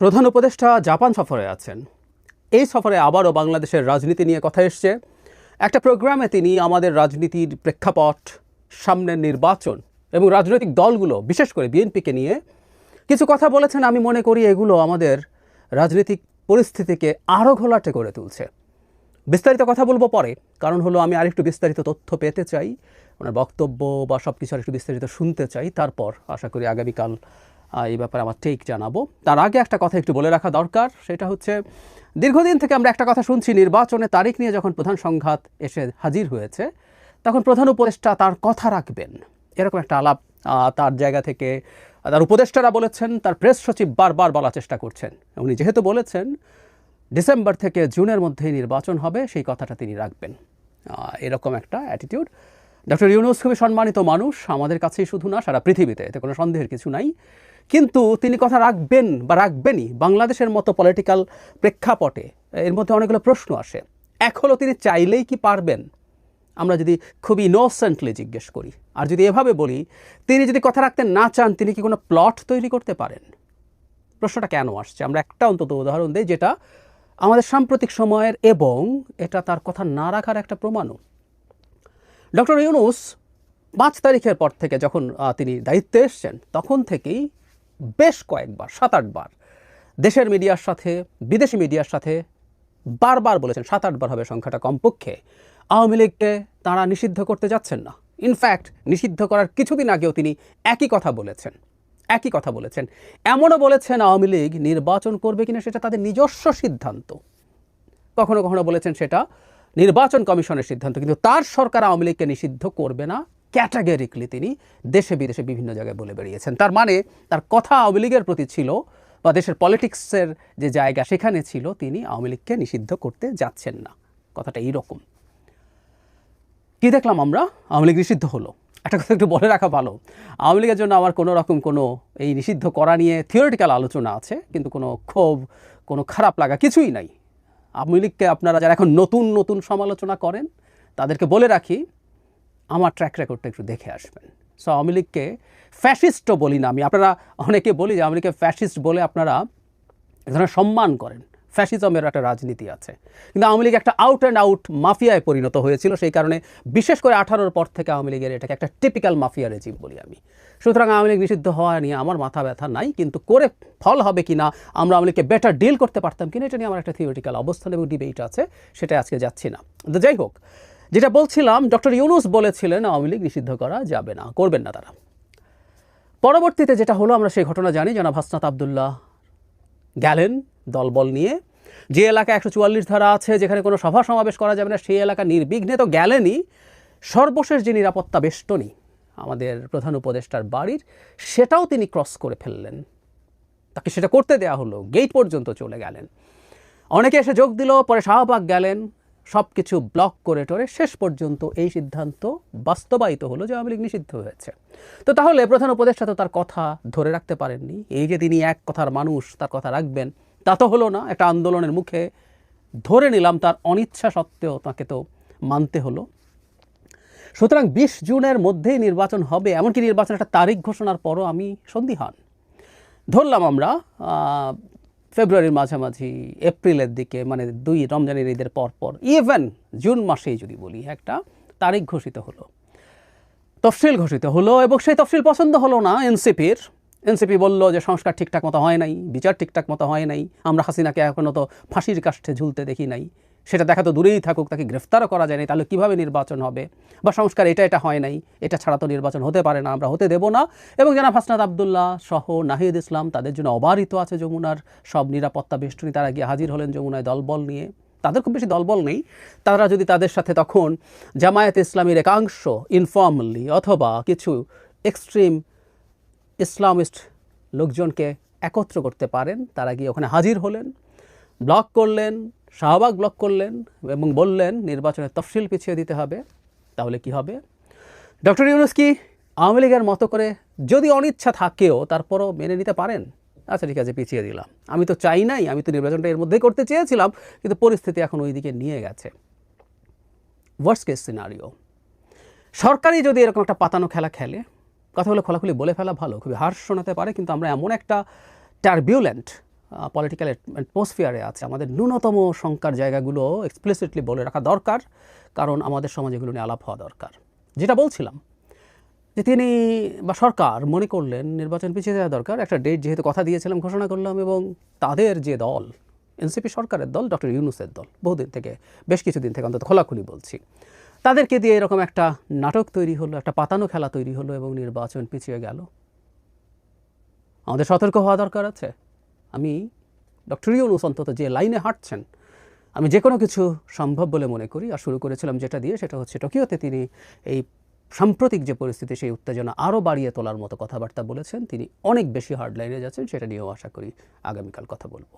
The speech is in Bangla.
প্রধান উপদেষ্টা জাপান সফরে আছেন। এই সফরে আবারও বাংলাদেশের রাজনীতি নিয়ে কথা এসছে। একটা প্রোগ্রামে তিনি আমাদের রাজনীতির প্রেক্ষাপট, সামনের নির্বাচন এবং রাজনৈতিক দলগুলো, বিশেষ করে বিএনপিকে নিয়ে কিছু কথা বলেছেন। আমি মনে করি এগুলো আমাদের রাজনৈতিক পরিস্থিতিকে আরও ঘোলাটে করে তুলছে। বিস্তারিত কথা বলব পরে, কারণ হলো আমি আরেকটু বিস্তারিত তথ্য পেতে চাই, ওনার বক্তব্য বা সব কিছু আরেকটু বিস্তারিত শুনতে চাই, তারপর আশা করি আগামীকাল এই ব্যাপারে আমার টেক জানাব। তার আগে একটা কথা একটু বলে রাখা দরকার, সেটা হচ্ছে দীর্ঘদিন থেকে আমরা একটা কথা শুনছি নির্বাচনের তারিখ নিয়ে যখন প্রধান সংঘাত এসে হাজির হয়েছে, তখন প্রধান উপদেষ্টা তার কথা রাখবেন। এরকম একটা আলাপ তার জায়গা থেকে, তার উপদেষ্টারা বলেছেন, তার প্রেস সচিব বারবার বলার চেষ্টা করছেন। উনি যেহেতু বলেছেন, ডিসেম্বর থেকে জুনের মধ্যেই নির্বাচন হবে, সেই কথাটা তিনি রাখবেন। এরকম একটা অ্যাটিটিউড ডক্টর ইউনুস খুবই সম্মানিত মানুষ, আমাদের কাছেই শুধু না, সারা পৃথিবীতে, এতে কোনো সন্দেহের কিছু নাই। কিন্তু তিনি কথা রাখবেন বা রাখবেনই বাংলাদেশের মতো পলিটিক্যাল প্রেক্ষাপটে। এর মধ্যে অনেকগুলো প্রশ্ন আসে। এক হলো, তিনি চাইলেই কি পারবেন? আমরা যদি খুবই ইনোসেন্টলি জিজ্ঞেস করি। আর যদি এভাবে বলি, তিনি যদি কথা রাখতে না চান, তিনি কি কোনো প্লট তৈরি করতে পারেন? প্রশ্নটা কেন আসছে? আমরা একটা অন্তত উদাহরণ দিই, যেটা আমাদের সাম্প্রতিক সময়ের এবং এটা তার কথা না রাখার একটা প্রমাণও। ডক্টর ইউনুস পাঁচ তারিখের পর থেকে যখন তিনি দায়িত্বে এসছেন, তখন থেকেই বেশ কয়েকবার সাত আটবার দেশের মিডিয়ার সাথে, বিদেশি মিডিয়ার সাথে বারবার বলেছেন সাত আটবার হবে সংখ্যাটা কমপক্ষে। আওয়ামী লীগকে তাঁরা নিষিদ্ধ করতে যাচ্ছেন না। ইনফ্যাক্ট নিষিদ্ধ করার কিছুদিন আগেও তিনি একই কথা বলেছেন, একই কথা বলেছেন। এমনও বলেছেন আওয়ামী লীগ নির্বাচন করবে কিনা সেটা তাদের নিজস্ব সিদ্ধান্ত। কখনো কখনো বলেছেন সেটা নির্বাচন কমিশনের সিদ্ধান্ত, কিন্তু তার সরকার আওয়ামী লীগকে নিষিদ্ধ করবে না। ক্যাটাগরিকলি তিনি দেশে বিদেশে বিভিন্ন জায়গায় বলে বেরিয়েছেন। তার মানে তার কথা আওয়ামী লীগের প্রতি ছিল বা দেশের পলিটিক্সের যে জায়গা সেখানে ছিল, তিনি আওয়ামী লীগকে নিষিদ্ধ করতে যাচ্ছেন না। কথাটা এইরকম। কি দেখলাম আমরা? আওয়ামী লীগ নিষিদ্ধ হলো। একটা কথা একটু বলে রাখা ভালো। আওয়ামী লীগের জন্য আমার কোনো রকম কোনো এই নিষিদ্ধ করা নিয়ে থিওরিটিক্যাল আলোচনা আছে, কিন্তু কোনো ক্ষোভ, কোনো খারাপ লাগা কিছুই নাই। আওয়ামী লীগকে আপনারা যারা এখন নতুন নতুন সমালোচনা করেন, তাদেরকে বলে রাখি, আমার ট্র্যাক রেকর্ডটা একটু দেখে আসবেন। সো আওয়ামী লীগকে ফ্যাসিস্টও বলি না আমি। আপনারা অনেকে বলি যে আওয়ামী লীগকে ফ্যাসিস্ট বলে আপনারা এক ধরনের সম্মান করেন। ফ্যাসিজমের একটা রাজনীতি আছে। কিন্তু আওয়ামী লীগ একটা আউট অ্যান্ড আউট মাফিয়ায় পরিণত হয়েছিল, সেই কারণে বিশেষ করে আঠারোর পর থেকে আওয়ামী লীগের এটাকে একটা টিপিক্যাল মাফিয়া রেজিম বলি আমি। সুতরাং আওয়ামী লীগ নিষিদ্ধ হওয়া নিয়ে আমার মাথা ব্যথা নাই, কিন্তু করে ফল হবে কি না আমরা আওয়ামী লীগকে বেটার ডিল করতে পারতাম কিনা, এটা নিয়ে আমার একটা থিওরিটিক্যাল অবস্থান এবং ডিবেট আছে, সেটা আজকে যাচ্ছি না। তো যাই হোক, যেটা বলছিলাম, ডক্টর ইউনুস বলেছিলেন, আওয়ামী লীগ নিষিদ্ধ করা যাবে না, করবেন না তারা। পরবর্তীতে যেটা হলো, আমরা সেই ঘটনা জানি, জনাব হাসনাত আবদুল্লাহ গেলেন দলবল নিয়ে। যে এলাকা একশো চুয়াল্লিশ ধারা আছে, যেখানে কোনো সভা সমাবেশ করা যাবে না, সেই এলাকা নির্বিঘ্নে তো গেলেনই। সর্বশেষ যে নিরাপত্তা বেষ্টনী আমাদের প্রধান উপদেষ্টার বাড়ির, সেটাও তিনি ক্রস করে ফেললেন। তাকে সেটা করতে দেয়া হলো, গেট পর্যন্ত চলে গেলেন। অনেকে এসে যোগ দিল, পরে শাহবাগ গেলেন। সব কিছু ব্লক করে টরে শেষ পর্যন্ত এই সিদ্ধান্ত বাস্তবায়িত হলো যে আওয়ামী লীগ নিষিদ্ধ হয়েছে। তো তাহলে প্রধান উপদেষ্টা তো তার কথা ধরে রাখতে পারেননি। এই যে তিনি এক কথার মানুষ, তার কথা রাখবেন, তা তো হলো না। একটা আন্দোলনের মুখে ধরে নিলাম তার অনিচ্ছা সত্ত্বেও তাকে তো মানতে হলো। সুতরাং বিশ জুনের মধ্যেই নির্বাচন হবে, এমনকি নির্বাচনের একটা তারিখ ঘোষণার পরও আমি সন্দিহান। ধরলাম আমরা ফেব্রুয়ারির মাঝামাঝি, এপ্রিলের দিকে মানে দুই রমজানের ঈদের পরপর পর ইভেন জুন মাসেই যদি বলি, একটা তারিখ ঘোষিত হলো। তফসিল ঘোষিত হলো এবং সেই তফসিল পছন্দ হলো না এনসিপির। এনসিপি বলল যে সংস্কার ঠিকঠাক মতো হয় নাই, বিচার ঠিকঠাক মতো হয় নাই, আমরা হাসিনাকে এখনও তো ফাঁসির কাষ্ঠে ঝুলতে দেখি নাই। সেটা দেখা তো দূরেই থাকুক, তাকে গ্রেফতারও করা যায়নি, তাহলে কীভাবে নির্বাচন হবে? বা সংস্কার এটা এটা হয় নাই, এটা ছাড়া তো নির্বাচন হতে পারে না, আমরা হতে দেব না। এবং জানাব হাসনাত আবদুল্লাহ সহ নাহিদ ইসলাম তাদের জন্য অবারিত আছে যমুনার সব নিরাপত্তা বেষ্টনী, তারা গিয়ে হাজির হলেন যমুনায় দলবল নিয়ে। তাদের খুব বেশি দলবল নেই, তারা যদি তাদের সাথে তখন জামায়াত ইসলামীর একাংশ ইনফর্মালি অথবা কিছু এক্সট্রিম ইসলামিস্ট লোকজনকে একত্র করতে পারেন, তারা গিয়ে ওখানে হাজির হলেন ব্লক করলেন শাহবাগ ব্লক করলেন এবং বললেন নির্বাচনের তফসিল পিছিয়ে দিতে হবে, তাহলে কি হবে? ডক্টর ইউনুস কি আওয়ামী লীগের মতো করে যদি অনিচ্ছা থাকেও তারপরও মেনে নিতে পারেন? আচ্ছা ঠিক আছে, পিছিয়ে দিলাম। আমি তো চাই নাই, আমি তো নির্বাচনটা এর মধ্যেই করতে চেয়েছিলাম, কিন্তু পরিস্থিতি এখন ওই দিকে নিয়ে গেছে। ওয়ার্স কেস সিনারিও সরকারি যদি এরকম একটা পাতানো খেলা খেলে, কথা হলো খোলাখুলি বলে ফেলা ভালো, খুবই হার্শ শোনাতে পারে, কিন্তু আমরা এমন একটা টার্বিউলেন্ট পলিটিক্যাল অ্যাটমসফিয়ারে আছে। আমাদের ন্যূনতম শঙ্কার জায়গাগুলো এক্সপ্লিসিটলি বলে রাখা দরকার, কারণ আমাদের সমাজে এগুলো নিয়ে আলাপ হওয়া দরকার। যেটা বলছিলাম যে তিনি বা সরকার মনে করলেন নির্বাচন পিছিয়ে দেওয়া দরকার। একটা ডেট যেহেতু কথা দিয়েছিলাম, ঘোষণা করলাম এবং তাদের যে দল এনসিপি সরকারের দল ডক্টর ইউনুসের দল, বহুদিন থেকে, বেশ কিছুদিন থেকে অন্তত খোলাখুলি বলছি। তাদেরকে দিয়ে এরকম একটা নাটক তৈরি হলো, একটা পাতানো খেলা তৈরি হলো এবং নির্বাচন পিছিয়ে গেল। আমাদের সতর্ক হওয়া দরকার আছে। আমি ডক্টর ইউনুস অন্তত যে লাইনে হাঁটছেন, আমি যে কোনো কিছু সম্ভব বলে মনে করি। আর শুরু করেছিলাম যেটা দিয়ে, সেটা হচ্ছে টোকিওতে তিনি এই সাম্প্রতিক যে পরিস্থিতি, সেই উত্তেজনা আরও বাড়িয়ে তোলার মতো কথাবার্তা বলেছেন। তিনি অনেক বেশি হার্ডলাইনে যাচ্ছেন, সেটা নিয়েও আশা করি আগামীকাল কথা বলব।